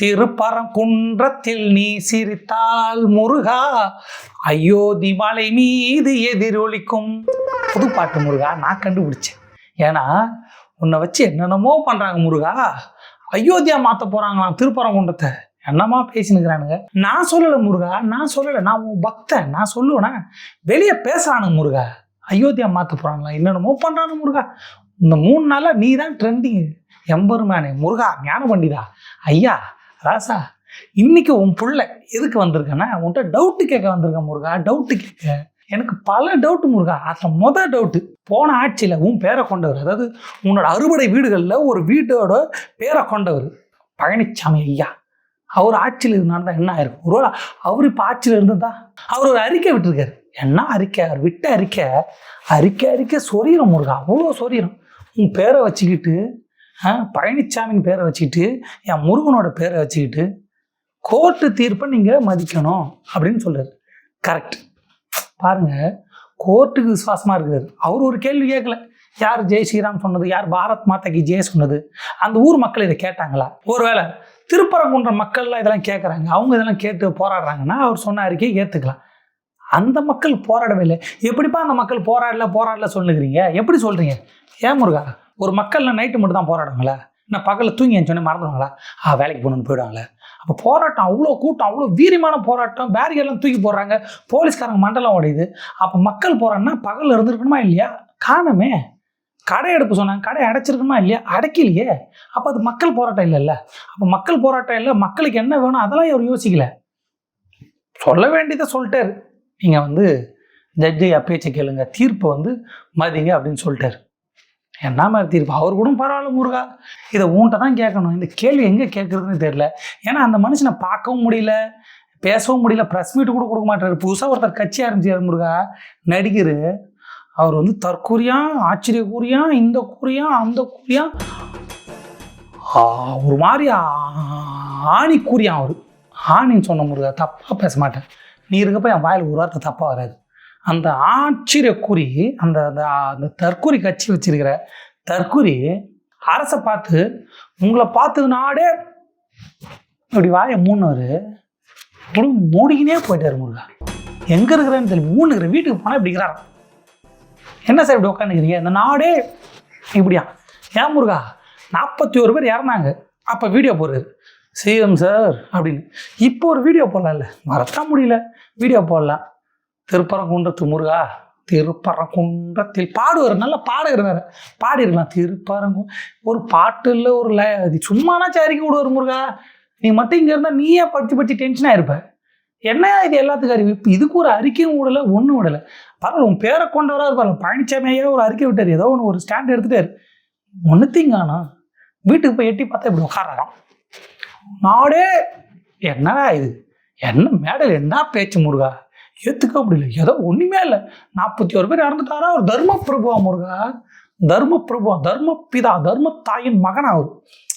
திருப்பரங்குன்றத்தில் நீ சிரித்தால் முருகா அயோத்தி மலை மீது எதிரொலிக்கும். புது பாட்டு முருகா நான் கண்டுபிடிச்சேன். ஏன்னா உன்னை வச்சு என்னென்னமோ பண்ணுறாங்க முருகா. அயோத்தியா மாற்ற போகிறாங்களாம் திருப்பரங்குன்றத்தை. என்னமா பேசினுக்கிறானுங்க? நான் சொல்லலை முருகா நான் சொல்லலை. நான் உன் பக்தன் நான் சொல்லுவேனா? வெளியே பேசுறானுங்க முருகா. அயோத்தியா மாற்ற போகிறாங்களா என்னென்னமோ பண்ணுறானு முருகா. இந்த மூணு நாளாக நீ தான் ட்ரெண்டிங்கு எம்பெருமானே முருகா ஞான பண்டிதா ஐயா ராசா இன்னைக்கு உன் புள்ள எதுக்கு வந்திருக்கேன்னா உன்கிட்ட டவுட்டு கேட்க வந்திருக்கேன் முருகா டவுட்டு கேட்க. எனக்கு பல டவுட்டு முருகா. அதில் மொதல் டவுட்டு போன ஆட்சியில் உன் பேரை கொண்டவர். அதாவது உன்னோட அறுபடை வீடுகளில் ஒரு வீட்டோட பேரை கொண்டவர். பழனிசாமி ஐயா. அவர் ஆட்சியில் இருந்தால் தான் என்ன ஆயிருக்கும் ஒருவேளை அவர் இப்போ ஆட்சியில் இருந்ததா அவர் ஒரு அறிக்கை விட்டுருக்காரு. என்ன அறிக்கை? அவர் விட்ட அறிக்கை. அறிக்கை அறிக்கை சொரியிடும் முருகா. அவ்வளோ சொரியிடும் உன் பேரை வச்சுக்கிட்டு ஆ, பேரை வச்சுக்கிட்டு என் முருகனோட பேரை வச்சுக்கிட்டு கோர்ட்டு தீர்ப்பை நீங்கள் மதிக்கணும் அப்படின்னு சொல்கிறார் கரெக்ட் பாருங்கள் கோர்ட்டுக்கு விசுவாசமாக இருக்கிறார். அவர் ஒரு கேள்வி கேட்கல. யார் ஜெய் ஸ்ரீராம் சொன்னது? யார் பாரத் மாதா கி சொன்னது? அந்த ஊர் மக்கள் இதை கேட்டாங்களா? ஒருவேளை திருப்பரங்குன்ற மக்கள்லாம் இதெல்லாம் கேட்குறாங்க. அவங்க இதெல்லாம் கேட்டு போராடுறாங்கன்னா அவர் சொன்ன அறிக்கையை ஏற்றுக்கலாம் அந்த மக்கள் போராடவே இல்லை. எப்படிப்பா அந்த மக்கள் போராடல போராடல சொல்லுகிறீங்க? எப்படி சொல்கிறீங்க ஏன் முருகா? ஒரு மக்கள் நைட்டு மட்டும் தான் போராடுவாங்களா? நான் பகலில் தூங்கி சொன்னேன் மறந்துடுவாங்களா? ஆ வேலைக்கு போகணுன்னு போயிடுவாங்களே? அப்போ போராட்டம் அவ்வளோ கூட்டம் அவ்வளோ வீரியமான போராட்டம். பேரியர்லாம் தூக்கி போடுறாங்க. போலீஸ்காரங்க மண்டலம் உடையுது அப்போ மக்கள் போகிறாங்கன்னா பகலில் இருந்திருக்கணுமா இல்லையா? காணமே கடை எடுப்பு சொன்னாங்க. கடை அடைச்சிருக்கணுமா இல்லையா? அடைக்கலையே. அப்போ அது மக்கள் போராட்டம் இல்லைல்ல? அப்போ மக்கள் போராட்டம் இல்லை. மக்களுக்கு என்ன வேணும்? அதெல்லாம் அவர் யோசிக்கல. சொல்ல வேண்டியதை சொல்லிட்டாரு. நீங்கள் வந்து ஜட்ஜை அப்பேச்சை கேளுங்க. தீர்ப்பை வந்து மதிங்க அப்படின்னு சொல்லிட்டாரு. என்ன மாதிரி தீர்ப்பு? அவர் கூட பரவாயில்ல முருகா. இதை உன்கிட்ட தான் கேட்கணும். இந்த கேள்வி எங்கே கேட்குறதுன்னு தெரியல. ஏன்னா அந்த மனுஷனை பார்க்கவும் முடியல பேசவும் முடியல ப்ரெஸ் மீட் கூட கொடுக்க மாட்டார் புதுசாக ஒருத்தர் கட்சி ஆரம்பிச்சார் முருகா. நடிகர். அவர் வந்து தற்கூரியா ஆச்சரிய கூறியா இந்த கூறியா அந்த கூறியா ஒரு மாதிரி ஆ- ஆணி கூறியா அவர். ஆணின்னு சொன்ன முருகா. தப்பாக பேச மாட்டேன். நீ இருக்கப்ப என் வாயில் ஒரு வார்த்தை தப்பாக வராது. அந்த ஆச்சரிய குறி அந்த அந்த அந்த கட்சி வச்சிருக்கிற தற்குறி அரசை பார்த்து உங்களை பார்த்து நாடே இப்படி வாய மூணவர் இப்படி மூடிக்கினே போயிட்டாரு முருகா. எங்கே இருக்கிறேன்னு தெரியும் மூணு இருக்கிற வீட்டுக்கு போனால் இப்படி இருக்கிறாராம் என்ன சார் இப்படி உட்காந்துக்கிறீங்க இந்த நாடே இப்படியா? ஏன் முருகா? நாற்பத்தி ஒரு பேர் இறந்தாங்க. அப்போ வீடியோ போடுறாரு. சிஎம் சார் அப்படின்னு. இப்போ ஒரு வீடியோ போடலாம்ல. வரத்தான் முடியல. வீடியோ போடலாம். திருப்பரங்குன்றத்து முருகா திருப்பரங்குன்றத்தில் பாடுவார் நல்லா பாடுகிற வேற பாடிருக்கலாம் திருப்பரங்கு ஒரு பாட்டு இல்லை ஒரு ல அது சும்மானா சரிக்க விடுவார் முருகா. நீ மட்டும் இங்கே இருந்தால் நீயே படித்து படித்து டென்ஷனாக இருப்ப என்ன இது எல்லாத்துக்கும் அறிவு? இப்போ இதுக்கு ஒரு அறிக்கையும் விடலை ஒன்றும் விடலை. பரவாயில்ல உன் பேரை கொண்டவராக இருப்பார். பழனிசாமி ஐயா ஒரு அறிக்கை விட்டார். ஏதோ ஒன்று ஒரு ஸ்டாண்ட் எடுத்துட்டார். ஒன்றுத்தையும் காணோம் வீட்டுக்கு போய் எட்டி பார்த்தா இப்படி உட்காராம் நாடே என்னடா இது? என்ன மேடல் என்ன பேச்சு முருகா? ஏற்றுக்க அப்படி இல்லை ஏதோ ஒன்றுமே இல்லை. நாற்பத்தி ஒரு பேர் இறந்துட்டாரா? அவர் தர்ம பிரபுவா முருகா? தர்ம பிரபுவா தர்ம பிதா தர்ம தாயின் மகன் அவர்.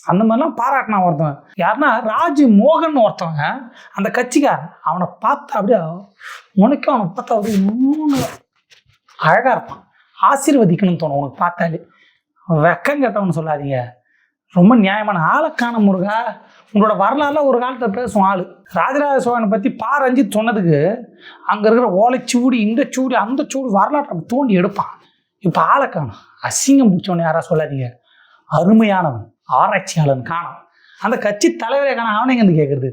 அந்த மாதிரிலாம் பாராட்டினா ஒருத்தவன் யாருன்னா ராஜ் மோகன் ஒருத்தவங்க அந்த கட்சிக்காரன் அவனை பார்த்தா அப்படியே உனக்கும் அவனை பார்த்தா அப்படியே மூணு அழகாக இருப்பான். ஆசீர்வதிக்கணும்னு தோணும். உனக்கு பார்த்தாலே. வெக்கம் கேட்டவனு சொல்லாதீங்க. ரொம்ப நியாயமான ஆளை காண முருகா. உங்களோட வரலாறுல ஒரு காலத்தில் பேசும் ஆள். ராஜராஜ சோழனை பற்றி பா. ரஞ்சித் சொன்னதுக்கு அங்கே இருக்கிற ஓலைச்சூடி இந்த சூடி அந்த சூடு வரலாற்றை அப்படி தோண்டி எடுப்பான். இப்போ ஆளை காணும். அசிங்கம் பிடிச்சவனு யாராவது சொல்லாதீங்க. அருமையானவன் ஆராய்ச்சியாளன் காணும். அந்த கட்சி தலைவரே காண அவனை எங்க கேட்குறது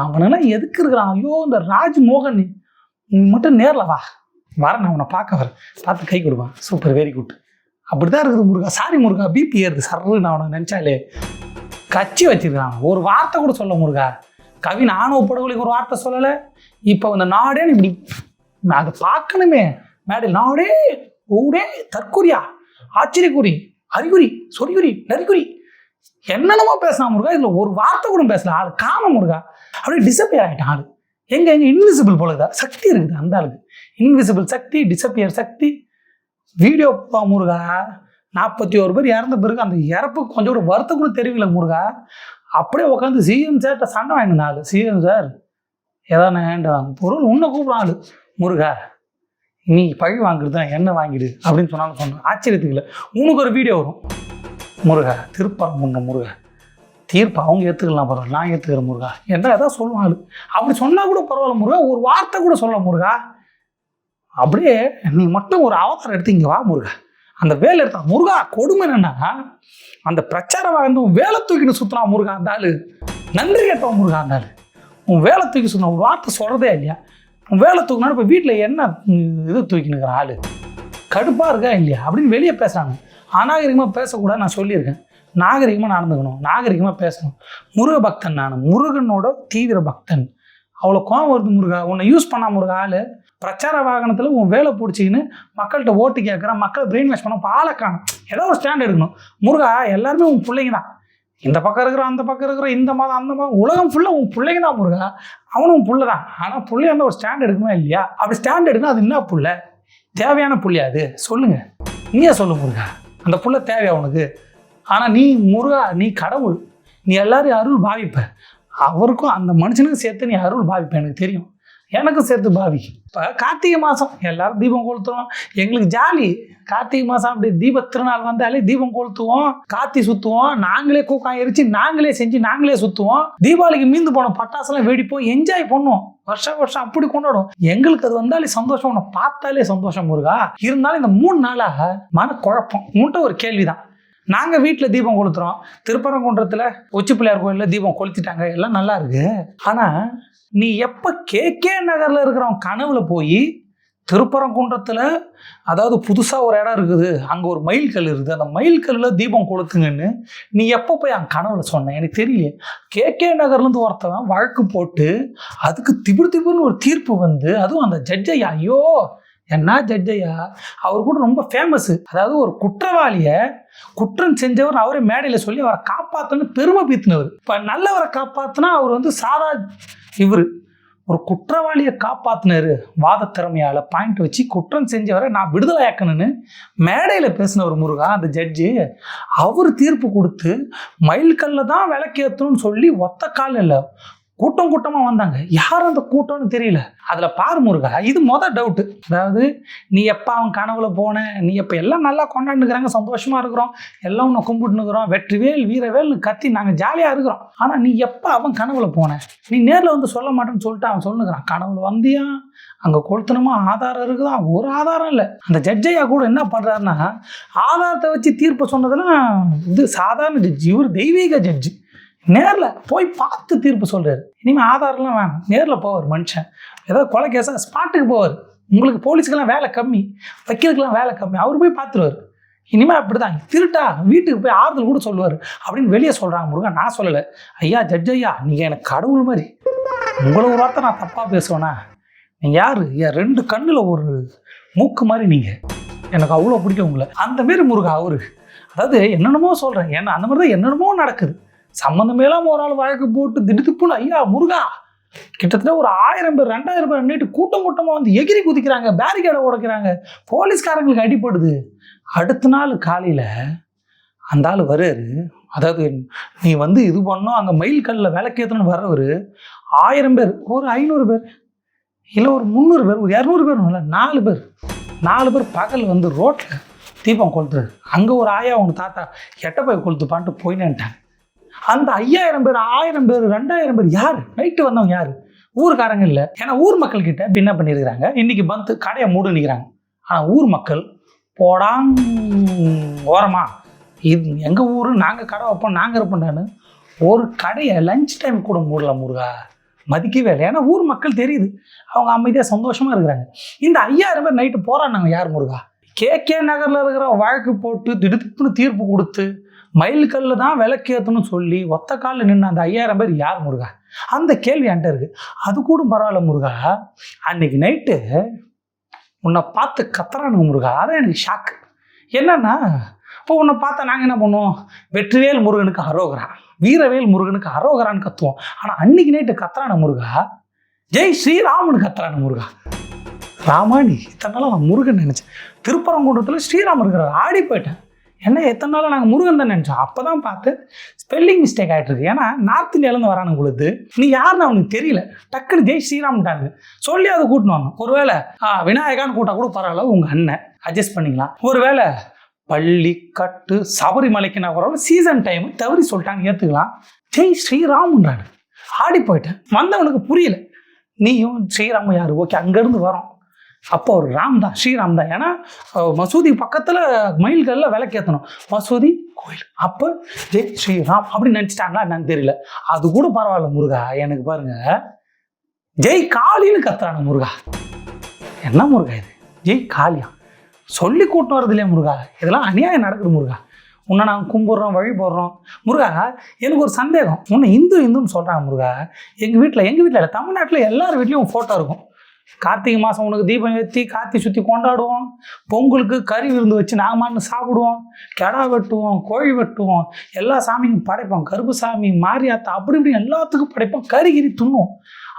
அவனெல்லாம் எதுக்கு இருக்கிறான்? ஐயோ இந்த ராஜ்மோகன் நீ மட்டும் நேரில் வா. வரேன் நான் பார்க்க வரேன். பார்த்து கை கொடுப்பான். சூப்பர் வெரி குட் அப்படிதான் இருக்குது முருகா. சாரி முருகா பிபி ஏறுது. சர்ரு நான் உனக்கு நினச்சாலே. கட்சி வச்சிருக்கான் ஒரு வார்த்தை கூட சொல்ல முருகா. கவி நானும் படுகொலைக்கு ஒரு வார்த்தை சொல்லலை. இப்போ இந்த நாடே இப்படி அதை பார்க்கணுமே. மேடல் நாடே ஊடே தற்குறியா ஆச்சரியக்குறி அறிகுறி சொறிகுறி நறிகுறி. என்னென்னமோ பேசினா முருகா இதில் ஒரு வார்த்தை கூட பேசல. ஆள் காம முருகா. அப்படியே டிசப்பியர் ஆகிட்டான் ஆள். எங்கே எங்கே இன்விசிபிள் போல சக்தி இருக்குது அந்த ஆளுக்கு. இன்விசிபிள் சக்தி டிசப்பியர் சக்தி. வீடியோ பா முருகா. நாற்பத்தி ஒரு பேர் இறந்த பிறகு அந்த இறப்பு கொஞ்சம் கூட வருத்தம் கூட தெரியல முருகா. அப்படியே உட்காந்து சிஎம் சார்கிட்ட சண்டை வாங்கின ஆள் சிஎம் சார் ஏதாவது நான் பொருள் உன்னை கூப்பிடும் ஆள். முருகா நீ பழி வாங்குறது தான் என்ன வாங்கிடு? அப்படின்னு சொன்னாலும் சொன்னேன். ஆச்சரியத்துக்கு இல்லை. உனக்கு ஒரு வீடியோ வரும். முருகா முன்ன முருகா. தீர்ப்பு அவங்க ஏற்றுக்கலாம் பரவாயில்ல. நான் ஏற்றுக்கிறேன் முருகா. என்ன ஏதாவது சொல்லுவாள் அப்படி சொன்னால் கூட பரவாயில்ல முருகா. ஒரு வார்த்தை கூட சொல்ல முருகா. அப்படியே நீ மட்டும் ஒரு அவசரம் எடுத்து இங்கே வா முருகா. அந்த வேலை எடுத்தா முருகா கொடுமை என்னன்னா அந்த பிரச்சாரம் வந்து உன் வேலை தூக்கின்னு சுற்றினா முருகா இருந்தாலும் நன்றி கேட்டவன் முருகா இருந்தாலும் உன் வேலை தூக்கி சுற்றின ஒரு வார்த்தை சொல்கிறதே இல்லையா? உன் வேலை தூக்கினா இப்போ வீட்டில் என்ன இது தூக்கினுக்கிற ஆள்? கடுப்பாக இருக்கா இல்லையா? அப்படின்னு வெளியே பேசுகிறாங்க அநாகரிகமாக பேசக்கூடாது நான் சொல்லியிருக்கேன். நாகரிகமாக நடந்துக்கணும். நாகரிகமாக பேசணும். முருக பக்தன் நான். முருகனோட தீவிர பக்தன். அவ்வளோ கோவம் வருது முருகா. உன்னை யூஸ் பண்ணா முருகா ஆள். பிரச்சார வாகனத்தில் உன் வேலை பிடிச்சிக்கின்னு மக்கள்கிட்ட ஓட்டு கேட்குறான் மக்கள் பிரெயின் வாஷ் பண்ண இப்போ காணும். ஏதோ ஒரு ஸ்டாண்ட் எடுக்கணும். முருகா எல்லாருமே உன் பிள்ளைங்க தான். இந்த பக்கம் இருக்கிற அந்த பக்கம் இருக்கிற இந்த மாதம் அந்த மாதம் உலகம் ஃபுல்லாக உன் பிள்ளைங்க தான் முருகா. அவனும் உன் புள்ள தான். ஆனால் பிள்ளைய வந்து ஒரு ஸ்டாண்ட் எடுக்குமா இல்லையா? அப்படி ஸ்டாண்ட் எடுக்கணும் அது என்ன புள்ள? தேவையான புள்ளியா அது. சொல்லுங்க. நீயே சொல்லு முருகா? அந்த புள்ள தேவையா உனக்கு? ஆனால் நீ முருகா நீ கடவுள். நீ எல்லாரையும் அருள் பாவிப்ப. அவருக்கும் அந்த மனுஷனுக்கும் சேர்த்து நீ அருள் பாவிப்ப எனக்கு தெரியும். எனக்கும் சேர்த்து பாவி. இப்போ கார்த்திகை மாதம் எல்லாரும் தீபம் கொளுத்துறோம். எங்களுக்கு ஜாலி. கார்த்திகை மாதம் அப்படி தீப திருநாள் வந்தாலே தீபம் கொளுத்துவோம். காத்தி சுற்றுவோம் நாங்களே கூக்காய் எரிச்சு நாங்களே செஞ்சு நாங்களே சுற்றுவோம் தீபாவளிக்கு மீந்து போனோம் பட்டாசுலாம் வெடிப்போம் என்ஜாய் பண்ணுவோம். வருஷம் வருஷம் அப்படி கொண்டாடும் எங்களுக்கு அது வந்தாலே சந்தோஷம். உன்னை பார்த்தாலே சந்தோஷம் முருகா. இருந்தாலும் இந்த மூணு நாளாக மன குழப்பம் உன்ட்ட ஒரு கேள்விதான். நாங்கள் வீட்டில் தீபம் கொளுத்துறோம். திருப்பரங்குன்றத்தில் உச்சி பிள்ளையார் கோயிலில் தீபம் கொளுத்திட்டாங்க. எல்லாம் நல்லா இருக்கு. ஆனால் நீ எப்போ கேகே நகரில் இருக்கிறவன் கனவுல போய் திருப்பரங்குன்றத்தில் அதாவது புதுசாக ஒரு இடம் இருக்குது அங்கே ஒரு மயில் கல் இருக்குது அந்த மயில் கல்லில் தீபம் கொளுத்துங்கன்னு நீ எப்போ போய் அங்கே கனவுல சொன்னேன் எனக்கு தெரியல. கேகே நகர்லேருந்து ஒருத்தவன் வழக்கு போட்டு அதுக்கு திபுர் திபுர்னு ஒரு தீர்ப்பு வந்து அதுவும் அந்த ஜட்ஜையா? ஐயோ என்ன ஜட்ஜையா? அவர் கூட ரொம்ப ஃபேமஸ் அதாவது ஒரு குற்றவாளியை குற்றம் செஞ்சவர் அவரே மேடையில் சொல்லி அவரை காப்பாற்றணும்னு பெருமை பீத்தினவர். இப்போ நல்லவரை காப்பாற்றினா அவர் வந்து சாதா இவர் ஒரு குற்றவாளியை காப்பாற்றினாரு வாத திறமையால் பாயிண்ட் வச்சு குற்றம் செஞ்சவரை நான் விடுதலை ஆக்கணும்னு மேடையில் பேசின ஒரு முருகா அந்த ஜட்ஜு அவர் தீர்ப்பு கொடுத்து மயில்கல்ல தான் விளக்கேற்றணும்னு சொல்லி ஒத்த கால் இல்லை. கூட்டம் கூட்டமாக வந்தாங்க. யார் அந்த கூட்டம்னு தெரியல. அதில் பாரு முருகா இது மொதல் டவுட்டு அதாவது நீ எப்போ அவன் கனவுல போன நீ எப்போ எல்லாம் நல்லா கொண்டாண்டுக்கிறாங்க சந்தோஷமாக இருக்கிறோம் எல்லாம் உன்னை கும்பிட்டுனுக்குறோம் வெற்றிவேல் வீரவேல்னு கத்தி நாங்கள் ஜாலியாக இருக்கிறோம். ஆனால் நீ எப்போ அவன் கனவுல போன? நீ நேரில் வந்து சொல்ல மாட்டேன்னு சொல்லிட்டு அவன் சொல்லுகிறான். கனவுல வந்தியா? அங்கே கொளுத்தணுமா? ஆதாரம் இருக்குதா? ஒரு ஆதாரம் இல்லை. அந்த ஜட்ஜையா கூட என்ன பண்ணுறாருன்னா ஆதாரத்தை வச்சு தீர்ப்பு சொன்னதெல்லாம் இது சாதாரண ஜட்ஜி இவர் தெய்வீக ஜட்ஜி நேரில் போய் பார்த்து தீர்ப்பு சொல்கிறாரு இனிமேல் ஆதாரம்லாம் வேணாம். நேரில் போவார் மனுஷன். ஏதோ கொலை கேஸாக ஸ்பாட்டுக்கு போவார். உங்களுக்கு போலீஸுக்கெல்லாம் வேலை கம்மி. வக்கீலுக்கெல்லாம் வேலை கம்மி. அவர் போய் பார்த்துருவார். இனிமேல் அப்படி தான் திருட்டா வீட்டுக்கு போய் ஆறுதல் கூட சொல்லுவார். அப்படின்னு வெளியே சொல்கிறாங்க முருகன். நான் சொல்லலை. ஐயா ஜட்ஜ் ஐயா நீங்கள் எனக்கு கடவுள் மாதிரி. உங்களை ஒரு வார்த்தை நான் தப்பாக பேசுவேனா? நீங்கள் யார்? என் ரெண்டு கண்ணில் ஒரு மூக்கு மாதிரி நீங்கள் எனக்கு அவ்வளோ பிடிக்கும் உங்களை. அந்த மாரி முருகா அவரு. அதாவது என்னென்னமோ சொல்கிறேன் ஏன்னா அந்த மாதிரி தான் என்னென்னமோ நடக்குது. சம்மந்தமே இல்லாமல் ஒரு ஆள் வழக்கு போட்டு திடுத்துப்புன்னு ஐயா முருகா. கிட்டத்தட்ட ஒரு ஆயிரம் பேர் ரெண்டாயிரம் பேர் நேற்று கூட்டம் கூட்டமாக வந்து எகிரி குதிக்கிறாங்க பேரிகேடை உடைக்கிறாங்க. போலீஸ்காரங்களுக்கு அடிப்படுது அடுத்த நாள் காலையில் அந்த ஆள் வர்றாரு. அதாவது நீ வந்து இது பண்ணோம் அங்கே மயில் கல்லில் விளக்கேற்றணும்னு வர்றவர் ஆயிரம் பேர் ஒரு ஐநூறு பேர் இல்லை ஒரு முந்நூறு பேர் ஒரு இரநூறு பேர் இல்லை நாலு பேர். நாலு பேர் பகல் வந்து ரோட்டில் தீபம் கொளுத்துறாரு. அங்கே ஒரு ஆயா அவங்க தாத்தா எட்ட போய் கொளுத்துப்பான்ட்டு போயினேன்ட்டாங்க அந்த ஐயாயிரம் பேர் ஆயிரம் பேர் ரெண்டாயிரம் பேர் யார்? நைட்டு வந்தவங்க யார்? ஊர்காரங்க இல்லை. ஏன்னா ஊர் மக்கள் கிட்ட பின்ன என்ன பண்ணியிருக்கிறாங்க இன்னைக்கு பந்து கடையை மூடு நிற்கிறாங்க ஆனால் ஊர் மக்கள் போடாங் ஓரமா. இது எங்கள் ஊர்? நாங்கள் கடை வைப்போம் நாங்கள் இருப்போம்டான்னு ஒரு கடையை லஞ்ச் டைம் கூட மூடல முருகா. மதிக்கவே இல்லை. ஏன்னா ஊர் மக்கள் தெரியுது. அவங்க அமைதியாக சந்தோஷமாக இருக்கிறாங்க. இந்த ஐயாயிரம் பேர் நைட்டு போராடினாங்க யார் முருகா? கே கே நகரில் இருக்கிற வழக்கு போட்டு திடுப்புன்னு தீர்ப்பு கொடுத்து மயில் கல்ல தான் விளக்கேற்றணும்னு சொல்லி ஒத்த காலில் நின்று அந்த ஐயாயிரம் பேர் யார் முருகா? அந்த கேள்வி என்கிட்ட இருக்கு. அது கூட பரவாயில்ல முருகா. அன்னைக்கு நைட்டு உன்னை பார்த்து கத்துறானுங்க முருகா. அதான் எனக்கு ஷாக்கு என்னன்னா இப்போ உன்னை பார்த்தா நாங்கள் என்ன பண்ணுவோம்? வெற்றிவேல் முருகனுக்கு அரோகரா. வீரவேல் முருகனுக்கு அரோகரான்னு கத்துவோம். ஆனால் அன்னைக்கு நைட்டு கத்துறான முருகா? ஜெய் ஸ்ரீராமனு கத்துறான முருகா? ராமாணி இத்தனை நாளாக நான் முருகன் நினச்சேன். திருப்பரங்குன்றத்தில் ஸ்ரீராமன் இருக்கிறார். ஆடி போயிட்டேன். என்ன எத்தனை நாளாக நாங்கள் முருகன் தான் நினச்சோம். அப்போ தான் பார்த்து ஸ்பெல்லிங் மிஸ்டேக் ஆகிட்டு இருக்கு ஏன்னா நார்த் இந்தியாவிலேருந்து வரானு உங்களுக்கு நீ யாருன்னு அவனுக்கு தெரியல. டக்குன்னு ஜெய் ஸ்ரீராம்ட்டாங்க. சொல்லி அதை கூட்டினு வரணும். ஒருவேளை ஆ, விநாயகான்னு கூட்டா கூட பரவாயில்ல உங்கள் அண்ணன். அட்ஜஸ்ட் பண்ணிக்கலாம். ஒருவேளை பள்ளி கட்டு சபரிமலைக்கு நான் பரவாயில்ல சீசன் டைம் தவறி சொல்லிட்டாங்க ஏற்றுக்கலாம் ஜெய் ஸ்ரீராம்ன்றாரு. ஆடி போயிட்டேன். வந்தவனுக்கு புரியல. நீயும் ஸ்ரீராமும் யார்? ஓகே அங்கேருந்து வரோம். அப்போ ஒரு ராம் தான் ஸ்ரீராம் தான் ஏன்னா மசூதி பக்கத்தில் மயில்களில் விளக்கேற்றணும் மசூதி கோயில். அப்போ ஜெய் ஸ்ரீராம் அப்படின்னு நினச்சிட்டாங்களா என்னன்னு தெரியல. அது கூட பரவாயில்ல முருகா. எனக்கு பாருங்க ஜெய் காளின்னு கத்துறாங்க முருகா. என்ன முருகா இது? ஜெய் காளியா? சொல்லி கூட்டம் வருது இல்லையா முருகா? இதெல்லாம் அநியாயம் நடக்குது முருகா. உன்னை நாங்கள் கும்பிட்றோம் வழிபடுறோம் முருகா எனக்கு ஒரு சந்தேகம். உன்னை இந்து இந்துன்னு சொல்கிறாங்க முருகா. எங்கள் வீட்டில் எங்கள் வீட்டில் இல்லை தமிழ்நாட்டில் எல்லார் வீட்லேயும் ஃபோட்டோ இருக்கும். கார்த்திகை மாதம் உனக்கு தீபம் ஏற்றி கார்த்தி சுற்றி கொண்டாடுவோம். பொங்கலுக்கு கறி விருந்து வச்சு நாகமான்னு சாப்பிடுவோம். கெடா வெட்டுவோம் கோழி வெட்டுவோம். எல்லா சாமிக்கும் படைப்போம். கருப்பு சாமி மாரியாத்தா அப்படி இப்படி எல்லாத்துக்கும் படைப்போம். கறி கிரி துண்ணுவோம்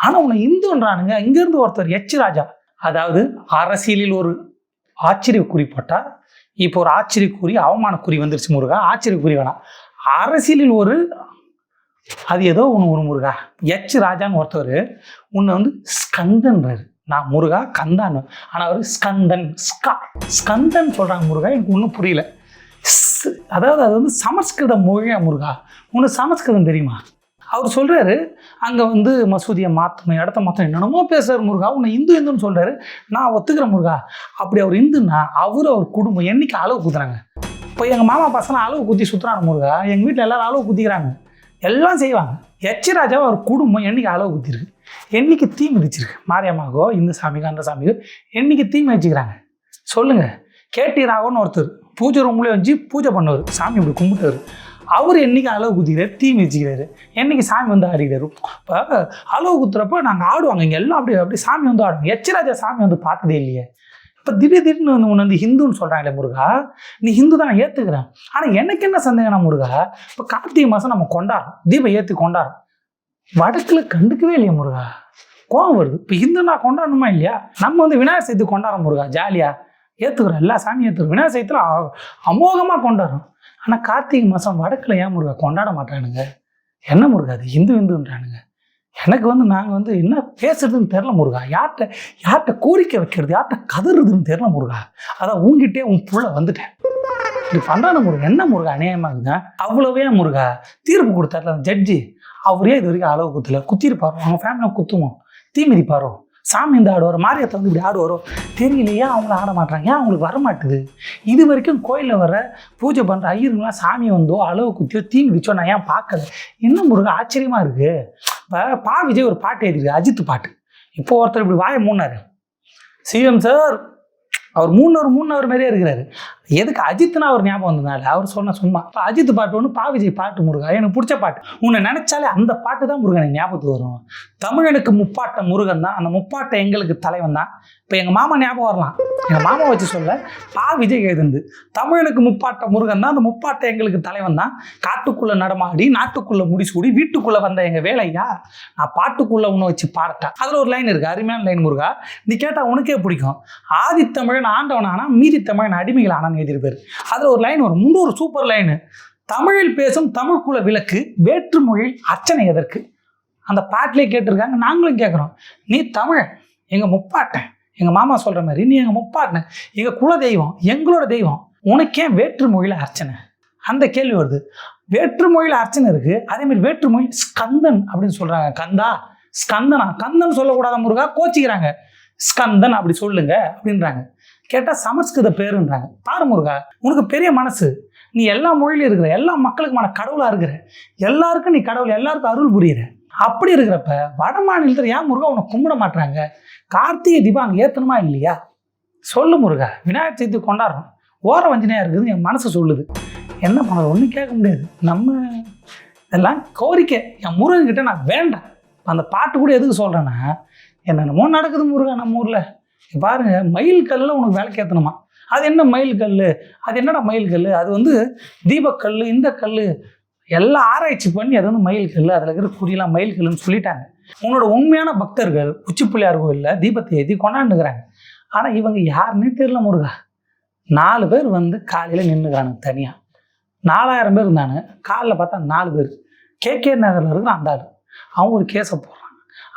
ஆனால் உன்னை இந்துன்றானுங்க. இங்கேருந்து ஒருத்தர் எச் ராஜா. அதாவது அரசியலில் ஒரு ஆச்சரிய போட்டால் இப்போ ஒரு ஆச்சரியக்குறி அவமானக்குறி வந்துருச்சு முருகா. ஆச்சரியக்குறி வேணாம். அரசியலில் ஒரு அது ஏதோ ஒன்று ஒரு முருகா. எச் ராஜான்னு ஒருத்தவர் உன்னை வந்து ஸ்கந்தன்றாரு. நான் முருகா கந்தான்னு. ஆனால் அவர் ஸ்கந்தன். ஸ்கா ஸ்கந்தன் சொல்கிறாங்க முருகா. எனக்கு ஒன்றும் புரியல. ஸ்- அதாவது அது வந்து சமஸ்கிருத மொழியா முருகா? உனக்கு சமஸ்கிருதம் தெரியுமா? அவர் சொல்கிறாரு அங்கே வந்து மசூதியை மாற்றணும் இடத்த மாற்றணும் என்னென்னமோ பேசுகிற முருகா. உன்னை இந்து இந்துன்னு சொல்கிறாரு நான் ஒத்துக்கிறேன் முருகா. அப்படி அவர் இந்துன்னா அவர் அவர் குடும்பம் என்னைக்கு அளவு குத்துறாங்க? இப்போ எங்கள் மாமா பசங்க அளவு குத்தி சுற்றுறாங்க முருகா. எங்கள் வீட்டில் எல்லாரும் அளவு குத்திக்கிறாங்க. எல்லாம் செய்வாங்க. எச்சராஜாவை அவர் குடும்பம் என்னைக்கு அளவு குத்திருக்கு? என்னைக்கு தீ மிதிச்சிருக்கு? மாரியம்மாக்கோ இந்த சாமிக்கோ அந்த சாமிக்கோ என்னைக்கு தீ மிதிச்சுக்கிறாங்க? சொல்லுங்க. கேடி ராகவன் ஒருத்தர் பூஜை ரூம்லேயே வச்சு பூஜை பண்ணுவார். சாமி இப்படி கும்பிட்டுவார் அவர் என்னைக்கு அளவு குத்திக்கிறாரு? தீ மிதிச்சுக்கிறாரு. என்னைக்கு சாமி வந்து ஆடிக்கிறாரு? இப்போ அளவு குத்துறப்ப நாங்கள் ஆடுவாங்க. இங்கே எல்லாம் அப்படியே அப்படியே சாமி வந்து ஆடுவாங்க. எச்சராஜா சாமி வந்து பார்த்ததே இல்லையே. இப்போ திடீர் திடீர்னு வந்து உன்னை வந்து ஹிந்துன்னு சொல்கிறாங்களே முருகா? நீ ஹிந்து தான் நான் ஏற்றுக்கிறேன் ஆனால் எனக்கு என்ன சந்தேகம்னா முருகா? இப்போ கார்த்திகை மாதம் நம்ம கொண்டாடுறோம். தீபம் ஏற்றி கொண்டாடுறோம். வடக்கில் கண்டுக்கவே இல்லையா முருகா? கோவம் வருது. இப்போ ஹிந்துனா கொண்டாடணுமா இல்லையா? நம்ம வந்து விநாயகர் சதுர்த்தி கொண்டாடுறோம் முருகா ஜாலியாக ஏற்றுக்கிறோம் எல்லா சாமியும் ஏற்றுக்கிறோம் விநாயகர் சதுர்த்தியில் அமோகமாக கொண்டாடுறோம். ஆனால் கார்த்திகை மாதம் வடக்கில் ஏன் முருகா கொண்டாட மாட்டானுங்க? என்ன முருகா அது? இந்து இந்துன்றானுங்க. எனக்கு வந்து நாங்கள் வந்து என்ன பேசுறதுன்னு தெரில முருகா. யார்கிட்ட யார்கிட்ட கோரிக்கை வைக்கிறது யார்கிட்ட கதறதுன்னு தெரில முருகா. அதான் உங்ககிட்டே உன் புள்ள வந்துட்டேன். இப்படி பண்ணுறான முருகா. என்ன முருகா அநியாயமாகுங்க அவ்வளவே முருகா. தீர்ப்பு கொடுத்தாருல அந்த ஜட்ஜி அவரே இது வரைக்கும் அளவு குத்தல. குத்திருப்பாரோ அவங்க ஃபேமிலியை குத்துவோம். தீ மிதிப்பாரோ சாமி இந்த ஆடுவார் மாரியத்தை வந்து இப்படி ஆடுவாரோ தெரியலையே அவங்கள ஆட மாட்டாங்க ஏன் அவங்களுக்கு வர மாட்டுது? இது வரைக்கும் கோயிலில் வர பூஜை பண்ணுற ஐயருங்களாம் சாமி வந்தோ அளவு குத்தியோ தீ மிதிச்சோ நான் ஏன் பார்க்கல? இன்னும் முருகன் ஆச்சரியமாக இருக்குது இப்போ பா விஜய் ஒரு பாட்டு எழுதிருக்கு அஜித் பாட்டு. இப்போ ஒருத்தர் இப்படி வாயை மூணாரு சிஎம் சார் அவர் மூணார் மூணவர் மாதிரியே இருக்கிறாரு. எதுக்கு அஜித்னா அவர் ஞாபகம் வந்ததுனால அவர் சொன்ன சும்மா இப்போ அஜித் பாட்டு ஒன்று பா விஜய் பாட்டு முருகா எனக்கு பிடிச்ச பாட்டு. உன்னை நினைச்சாலே அந்த பாட்டு தான் முருகன் எனக்கு ஞாபகத்துக்கு வரும். தமிழனுக்கு முப்பாட்ட முருகன் தான் அந்த முப்பாட்ட எங்களுக்கு தலைவன் தான். இப்போ எங்கள் மாமா ஞாபகம் வரலாம். எங்கள் மாமா வச்சு சொல்ல பா விஜய் எழுதுந்து தமிழனுக்கு முப்பாட்ட முருகன் தான் அந்த முப்பாட்ட எங்களுக்கு தலைவன் தான். காட்டுக்குள்ளே நடமாடி நாட்டுக்குள்ளே முடிசூடி வீட்டுக்குள்ளே வந்த எங்கள் வேலையா? நான் பாட்டுக்குள்ளே உன்னை வச்சு பாடட்டேன் அதில் ஒரு லைன் இருக்குது அருமையான லைன் முருகா. நீ கேட்டால் உனக்கே பிடிக்கும். ஆதித்தமிழன் ஆண்டவன் ஆனால் மீதி தமிழன் அடிமைகள் ஆனான்னு அதில் ஒரு லைன் வரும் இன்னொரு சூப்பர் லைனு தமிழில் பேசும் தமிழ்குல விளக்கு வேற்று மொழியில் அர்ச்சனை எதற்கு? அந்த பாட்டிலே கேட்டிருக்காங்க நாங்களும் கேட்குறோம். நீ தமிழ் எங்கள் முப்பாட்டன் எங்கள் மாமா சொல்கிற மாதிரி நீ எங்கள் முப்பாட்டின எங்கள் குல தெய்வம் எங்களோட தெய்வம் உனக்கே வேற்று மொழியில் அர்ச்சனை? அந்த கேள்வி வருது. வேற்று மொழியில் அர்ச்சனை இருக்குது அதேமாதிரி வேற்று மொழி ஸ்கந்தன் அப்படின்னு சொல்கிறாங்க கந்தா ஸ்கந்தனா? கந்தன் சொல்லக்கூடாத முருகா? கோச்சிக்கிறாங்க. ஸ்கந்தன் அப்படி சொல்லுங்க அப்படின்றாங்க. கேட்டால் சமஸ்கிருத பேருன்றாங்க. பாரு முருகா உனக்கு பெரிய மனசு. நீ எல்லா மொழியிலும் இருக்கிற எல்லா மக்களுக்குமான கடவுளாக இருக்கிற எல்லாருக்கும் நீ கடவுள் எல்லாருக்கும் அருள் புரியுற. அப்படி இருக்கிறப்ப வட மாநிலத்தில் ஏன் முருகா உன்னை கும்பிட மாட்டாங்க கார்த்திகை தீபம் அங்கே ஏற்றணுமா இல்லையா? சொல்லு முருகா விநாயகர் சதுர்த்தி கொண்டாடுறோம். ஓர வஞ்சனையாக இருக்குதுன்னு என் மனசு சொல்லுது. என்ன பண்ண ஒன்றும் கேட்க முடியாது. நம்ம இதெல்லாம் கோரிக்கை. என் முருகன்கிட்ட நான் வேண்டாம். அந்த பாட்டு கூட எதுக்கு சொல்கிறேன்னா என்னென்னமோ நடக்குது முருகா நம்ம ஊரில். பாருங்க மயில் கல்லில் உனக்கு வேலைக்கு ஏற்றணுமா அது என்ன மயில் கல் அது என்னடா மயில் கல் அது வந்து தீபக்கல் இந்த கல் எல்லாம் ஆராய்ச்சி பண்ணி அது வந்து மயில் கல் அதில் இருக்கிற குறியெல்லாம் மயில் கல்லுன்னு சொல்லிட்டாங்க. உன்னோட உண்மையான பக்தர்கள் உச்சி பிள்ளையார் கோயிலில் தீபத்தை ஏற்றி கொண்டாண்டுக்கிறாங்க ஆனால் இவங்க யாருன்னே தெரியல முருகா. நாலு பேர் வந்து காலையில் நின்றுக்கிறானுங்க தனியாக நாலாயிரம் பேர் இருந்தானு காலைல பார்த்தா நாலு பேர். கே கே நகரில் இருக்கிற அந்த ஆள். அவங்க ஒரு கேஸை போடுறான்.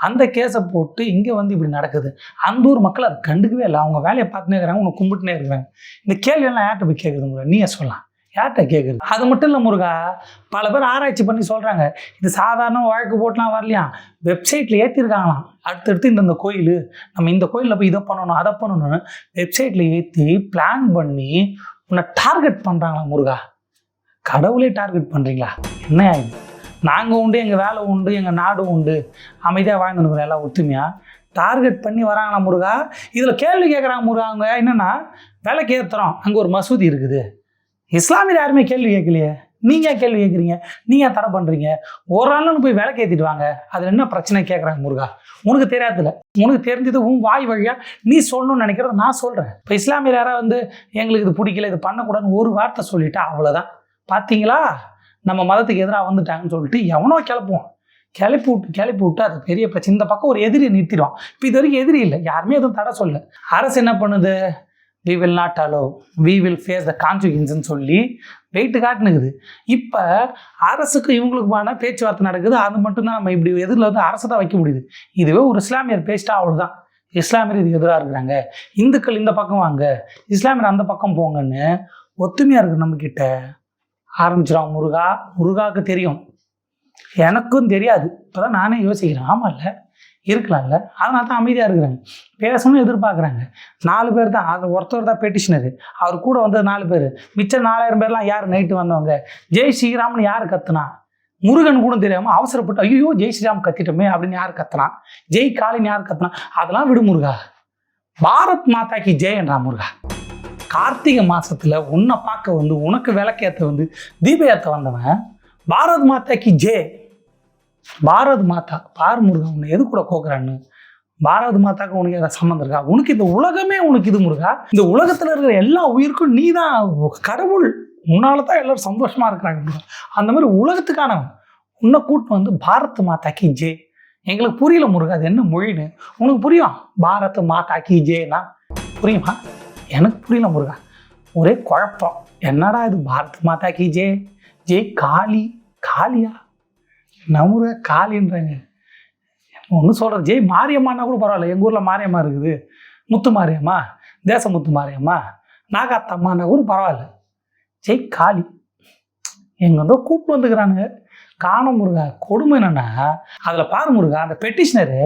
அந்த கேஸை போட்டு இங்கே வந்து இப்படி நடக்குது. அந்த ஊர் மக்கள் அதை கண்டுக்கவே இல்லை. அவங்க வேலையை பார்த்துனே இருக்கிறாங்க உன்னை கும்பிட்டுனே இருக்கிறாங்க. இந்த கேள்வியெல்லாம் யார்கிட்ட போய் கேட்குது முருகா? நீயே சொல்லலாம். யார்கிட்ட கேட்குறது அது மட்டும் இல்லை முருகா பல பேர் ஆராய்ச்சி பண்ணி சொல்கிறாங்க இது சாதாரண வழக்கு போட்டுலாம் வரலையா? வெப்சைட்டில் ஏற்றிருக்காங்களாம் அடுத்தடுத்து இந்த கோயில் நம்ம இந்த கோயிலில் போய் இதை பண்ணணும் அதை பண்ணணும்னு வெப்சைட்டில் ஏற்றி பிளான் பண்ணி உன்னை டார்கெட் பண்ணுறாங்களா முருகா. கடவுளே டார்கெட் பண்ணுறீங்களா என்ன இது? நாங்கள் உண்டு எங்கள் வேலை உண்டு எங்கள் நாடும் உண்டு. அமைதியாக வாழ்ந்துருக்குறோம் எல்லாம் ஒத்துமையாக டார்கெட் பண்ணி வராங்களா முருகா? இதில் கேள்வி கேட்குறாங்க முருகா அவங்க. என்னென்னா விலைக்கு ஏற்றுறோம் அங்கே ஒரு மசூதி இருக்குது. இஸ்லாமியர் யாருமே கேள்வி கேட்கலையே? நீங்கள் ஏன் கேள்வி கேட்குறீங்க? நீங்கள் ஏன் தடை பண்ணுறீங்க ஒரு ஆளுன்னு போய் விலைக்கு ஏற்றிட்டு வாங்க. அதில் என்ன பிரச்சனை கேட்குறாங்க முருகா? உனக்கு தெரியாதுல உனக்கு தெரிஞ்சது உன் வாய் வழியாக நீ சொல்லணும்னு நினைக்கிறத நான் சொல்கிறேன் இப்போ இஸ்லாமியர் யாராவது வந்து எங்களுக்கு இது பிடிக்கல இது பண்ணக்கூடாதுன்னு ஒரு வார்த்தை சொல்லிட்டா அவ்வளோதான் பார்த்தீங்களா நம்ம மதத்துக்கு எதிராக வந்துட்டாங்கன்னு சொல்லிட்டு எவனோ கிளப்புவோம் கிளப்பி விட்டு கிளப்பி விட்டு அது பெரிய பிரச்சனை. இந்த பக்கம் ஒரு எதிரியை நிறுத்திடுவான். இப்போ இது வரைக்கும் எதிரி இல்லை. யாருமே எதுவும் தடை சொல்ல அரசு என்ன பண்ணுது? We will not allow we will face the கான்சிக்வன்ஸ்ன்னு சொல்லி வெயிட்டு காட்டுனுக்குது. இப்போ அரசுக்கு இவங்களுக்குமான பேச்சுவார்த்தை நடக்குது. அது மட்டும்தான் நம்ம இப்படி எதிரில் வந்து அரசு தான் வைக்க முடியுது. இதுவே ஒரு இஸ்லாமியர் பேசிட்டா அவ்வளோதான் இஸ்லாமியர் இது எதிராக இருக்கிறாங்க. இந்துக்கள் இந்த பக்கம் வாங்க. இஸ்லாமியர் அந்த பக்கம் போங்கன்னு ஒத்துமையாக இருக்குது நம்மக்கிட்ட ஆரம்பிச்சிடும் முருகா. முருகாவுக்கு தெரியும். எனக்கும் தெரியாது. இப்போ தான் நானே யோசிக்கிறேன். ஆமாம் இல்லை? இருக்கலாம்ல? அதனால தான் அமைதியாக இருக்கிறாங்க பேசணும்னு எதிர்பார்க்குறாங்க. நாலு பேர் தான். அது ஒருத்தர் தான் பெட்டிஷனரு அவர் கூட வந்தது நாலு பேர். மிச்சம் நாலாயிரம் பேர்லாம் யார்? நைட்டு வந்தவங்க. ஜெய் ஸ்ரீராம்னு யார் கத்துனா? முருகன் கூட தெரியாமல் அவசரப்பட்டு ஐயோ ஜெய் ஸ்ரீராம் கத்திட்டோமே அப்படின்னு யார் கத்துனா? ஜெய் காளின்னு யார் கத்துனா? அதெல்லாம் விடு முருகா. பாரத் மாதாக்கு ஜெயன்றா முருகா. கார்த்திகை மாசத்துல உன்னை பார்க்க வந்து உனக்கு விளக்கேத்த வந்து தீப வந்தவன் பாரத் மாதாக்கு ஜே. பாரத் மாதா பார் முருகா உன்னை எது கூட கோக்குறான்னு? பாரத் மாதாக்கு உனக்கு ஏதாவது சம்மந்தம் இருக்கா? உனக்கு இந்த உலகமே உனக்கு இது முருகா? இந்த உலகத்துல இருக்கிற எல்லா உயிருக்கும் நீ தான் கடவுள். உன்னால தான் எல்லாரும் சந்தோஷமா இருக்கிறாங்க முருகா. அந்த மாதிரி உலகத்துக்கானவன் உன்னை கூட்டு வந்து பாரத் மாதாக்கு ஜே. எங்களுக்கு புரியல முருகா அது என்ன மொழின்னு? உனக்கு புரியும்? பாரத் மாதாக்கு ஜேனா புரியுமா? எனக்கு புரியல முருகா. ஒரே குழப்பம். என்னடா இது பாரத் மாதா கி ஜே? ஜெய் காளி? காளியா? நமுருக காளின்றாங்க. ஒன்றும் சொல்கிறது ஜெய் மாரியம்மானா கூட பரவாயில்ல. எங்கள் ஊரில் மாரியம்மா இருக்குது. முத்து மாரியம்மா தேச முத்து மாரியம்மா நாகாத்தம்மானா கூட பரவாயில்ல. ஜெய் காளி. எங்கே வந்து கூப்பிட்டு வந்துக்கிறானுங்க. காணும் முருகா கொடுமை என்னென்னா அதில் பாரு முருகா அந்த பெட்டிஷனரு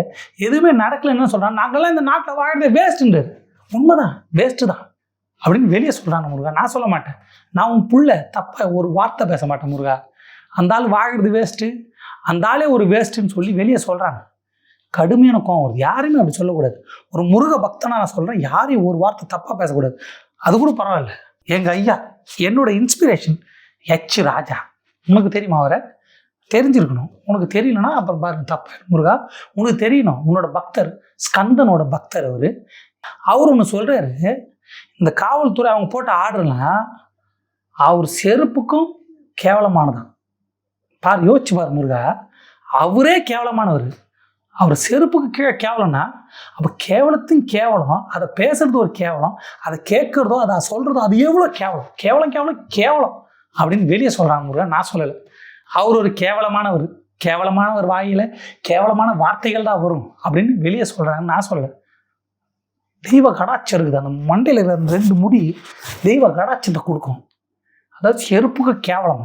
எதுவுமே நடக்கலைன்னு சொல்கிறான் நாங்கள்லாம் இந்த நாட்டில் வாழ்றதே வேஸ்ட்டுன்றது உண்மைதான் வேஸ்ட்டு தான் அப்படின்னு வெளியே சொல்கிறாங்க முருகா. நான் சொல்ல மாட்டேன். நான் உன் புள்ள தப்பாக ஒரு வார்த்தை பேச மாட்டேன் முருகா. அந்த ஆள் வாழ்கிறது வேஸ்ட்டு அந்த ஆளே ஒரு வேஸ்ட்டுன்னு சொல்லி வெளியே சொல்கிறாங்க கடுமையான கோவம் வருது. யாரையுமே அப்படி சொல்லக்கூடாது. ஒரு முருக பக்தனாக நான் சொல்கிறேன் யாரையும் ஒரு வார்த்தை தப்பாக பேசக்கூடாது. அது கூட பரவாயில்ல. எங்கள் ஐயா என்னோட இன்ஸ்பிரேஷன் எச் ராஜா. உனக்கு தெரியுமா அவரை? தெரிஞ்சிருக்கணும். உனக்கு தெரியலனா அப்புறம் பாருங்க தப்பு. முருகா உனக்கு தெரியணும். உன்னோட பக்தர் ஸ்கந்தனோட பக்தர் அவர். அவர் ஒன்று சொல்கிறாரு இந்த காவல்துறை அவங்க போட்ட ஆர்டர்லாம் அவர் செருப்புக்கும் கேவலமானதான். பார் யோசிச்சு பார் முருகா அவரே கேவலமானவர். அவர் செருப்புக்கு கீழே கேவலம்னா அப்போ கேவலத்தையும் கேவலம் அதை பேசுறது ஒரு கேவலம் அதை கேட்குறதோ அதை சொல்கிறதோ அது எவ்வளோ கேவலம்? கேவலம் கேவலம் கேவலம் அப்படின்னு வெளியே சொல்கிறாங்க முருகா நான் சொல்லலை. அவர் ஒரு கேவலமானவர். கேவலமான ஒரு வாயில் கேவலமான வார்த்தைகள் தான் வரும் அப்படின்னு வெளியே சொல்கிறாங்க நான் சொல்லலை. தெய்வ கடாட்சி இருக்குது. அந்த மண்டையில் இருக்கிற அந்த ரெண்டு முடி தெய்வ கடாட்சத்தை கொடுக்கும். அதாவது செருப்புக்கு கேவலம்.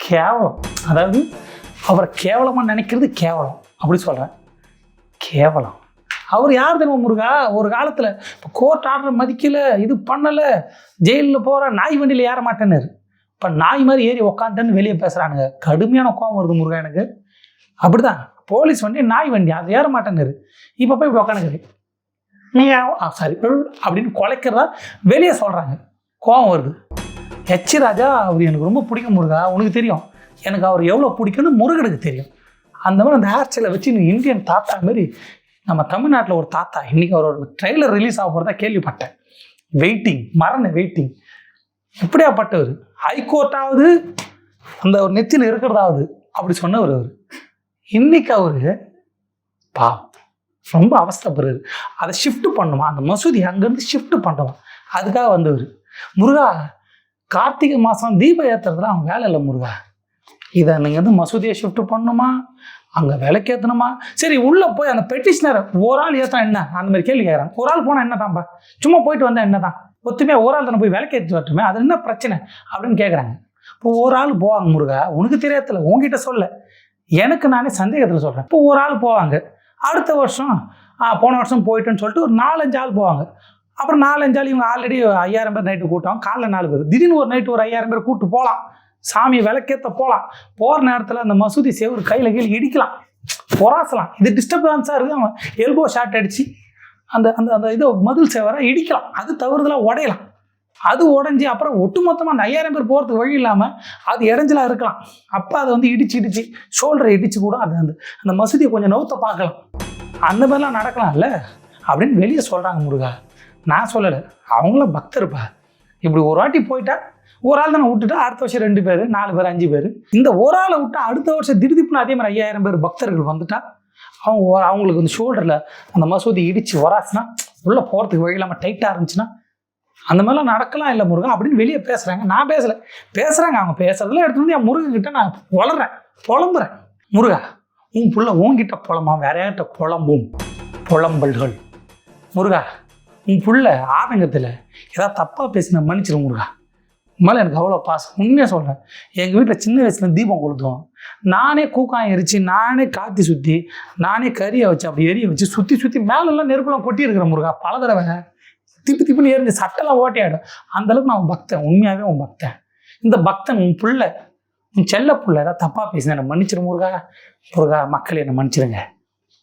கேவலம். அதாவது அவரை கேவலமாக நினைக்கிறது கேவலம். அப்படி சொல்கிறேன் கேவலம். அவர் யார் தெரியுமா முருகா? ஒரு காலத்தில் இப்போ கோர்ட் ஆர்டர் மதிக்கலை இது பண்ணலை ஜெயிலில் போகிற நாய் வண்டியில் ஏற மாட்டேன்னு இப்போ நாய் மாதிரி ஏறி உக்காந்துன்னு வெளியே பேசுகிறானுங்க கடுமையான கோவம் வருது முருகா எனக்கு. அப்படிதான். போலீஸ் வண்டி நாய் வண்டி அது ஏற மாட்டேன்னு இப்போ போய் இப்படி மியாவ். சாரி அப்படின்னு குலைக்கிறதா வெளியே சொல்கிறாங்க கோவம் வருது. ஹெச் ராஜா அவர் எனக்கு ரொம்ப பிடிக்கும் முருகா. உனக்கு தெரியும். எனக்கு அவர் எவ்வளோ பிடிக்கும்னு முருகனுக்கு தெரியும். அந்த மாதிரி அந்த ஹேர் ஸ்டைலை வச்சு நீ இந்தியன் தாத்தா மாதிரி நம்ம தமிழ்நாட்டில் ஒரு தாத்தா. இன்றைக்கி அவரோட ட்ரெய்லர் ரிலீஸ் ஆக போகிறதா கேள்விப்பட்டேன். வெயிட்டிங் மரண வெயிட்டிங் இப்படியாப்பட்டவர். ஹைகோர்ட்டாவது அந்த ஒரு நெத்தியில் இருக்கிறதாவது. அப்படி சொன்னவர் அவர். இன்னைக்கு அவர் பாவம். ரொம்ப அவஸ்தைப்படுறாரு அதை ஷிஃப்ட் பண்ணுமா? அந்த மசூதி அங்கேருந்து ஷிஃப்ட் பண்ணுவான் அதுக்காக வந்தவர். முருகா கார்த்திகை மாதம் தீப ஏற்றுறதுல அவன் வேலை இல்லை முருகா. இதை நீங்கள் வந்து மசூதியை ஷிஃப்ட் பண்ணணுமா அங்கே விளக்கேற்றணுமா சரி உள்ளே போய் அந்த பெட்டிஷனரை ஒரு ஆள் ஏற்றான் என்ன? அந்த மாதிரி கேள்வி கேட்குறாங்க ஒரு ஆள் போனால் என்ன தான்ப்பா சும்மா போயிட்டு வந்தால் என்ன தான் ஒத்துமையாக ஒரு ஆள் தானே போய் விலைக்கு ஏற்றி வரட்டுமே? அது என்ன பிரச்சனை? அப்படின்னு கேட்குறாங்க. இப்போ ஒரு ஆள் போவாங்க முருகா. உனக்கு தெரியாதுல உங்ககிட்ட சொல்ல. எனக்கு நானே சந்தேகத்தில் சொல்கிறேன் இப்போ ஒரு ஆள் போவாங்க. அடுத்த வருஷம் போன வருஷம் போயிட்டேன்னு சொல்லிட்டு ஒரு நாலஞ்சு ஆள் போவாங்க. அப்புறம் நாலஞ்சு ஆள் இவங்க ஆல்ரெடி ஐயாயிரம் பேர் நைட்டு கூட்டம் காலைல நாலு பேர். திடீர்னு ஒரு நைட்டு ஒரு ஐயாயிரம் பேர் கூப்பிட்டு போகலாம். சாமி விளக்கேற்ற போகலாம். போகிற நேரத்தில் அந்த மசூதி சேவர் கையில் கீழே இடிக்கலாம். பொறாசலாம். இது டிஸ்டர்பன்ஸாக இருக்குது அவன் எல்போ ஷாட் அடித்து அந்த அந்த அந்த இதை மதில் சேவரை இடிக்கலாம். அது தவறுதலாக உடையலாம். அது உடஞ்சி அப்புறம் ஒட்டுமொத்தமாக அந்த ஐயாயிரம் பேர் போகிறதுக்கு வழி இல்லாமல் அது இடைஞ்சலாக இருக்கலாம். அப்போ அதை வந்து இடிச்சு இடிச்சு ஷோல்டரை இடிச்சு கூட அது அந்த அந்த மசூதியை கொஞ்சம் நவுத்த பார்க்கலாம். அந்த மாதிரிலாம் நடக்கலாம்ல? அப்படின்னு வெளியே சொல்கிறாங்க முருகா. நான் சொல்லலை. அவங்களும் பக்தர்ப்பா இப்படி ஒரு வாட்டி போயிட்டா ஒரு ஆள் தானே விட்டுட்டா அடுத்த வருஷம் ரெண்டு பேர் நாலு பேர் அஞ்சு பேர். இந்த ஒரு ஆளை விட்டா அடுத்த வருஷம் திடீர்னு அதே மாதிரி ஐயாயிரம் பேர் பக்தர்கள் வந்துட்டா அவங்க அவங்களுக்கு வந்து ஷோல்டரில் அந்த மசூதி இடிச்சு வராச்சுன்னா உள்ளே போகிறதுக்கு வழி இல்லாமல் டைட்டாக இருந்துச்சுன்னா அந்த மாதிரிலாம் நடக்கலாம் இல்லை முருகன் அப்படின்னு வெளியே பேசுகிறாங்க நான் பேசலை. பேசுகிறாங்க அவங்க பேசுறதெல்லாம் எடுத்து வந்து என் முருகன்கிட்ட நான் வளர்றேன். புலம்புறேன். முருகா உன் புள்ள உங்ககிட்ட புலமா? வேற யார்கிட்ட புலம்பும்? புலம்பல்கள். முருகா உன் புள்ள ஆதங்கத்தில் ஏதாவது தப்பாக பேசின மன்னிச்சிடும் முருகா. மேலே எனக்கு அவ்வளோ பாசம். உண்மையாக சொல்கிறேன் எங்கள் வீட்டில் சின்ன வயசுல தீபம் கொளுத்துவோம். நானே கூக்காயம் எரிச்சு நானே காத்தி சுற்றி நானே கறியை வச்சு அப்படி எரிய வச்சு சுற்றி சுற்றி மேலெல்லாம் நெருப்புலாம் கொட்டி முருகா. பல தடவை திப்பு திப்புன்னு எரிஞ்சு சட்டெல்லாம் ஓட்டையாடும் அந்த அளவுக்கு நான் உன் பக்தன். உண்மையாகவே உன் பக்தன். இந்த பக்தன் உன் புள்ள உன் செல்ல புள்ள ஏதாவது தப்பாக பேசினேன் என்னை மன்னிச்சிடும் முருகா. முருகா மக்கள் என்னை மன்னிச்சிடுங்க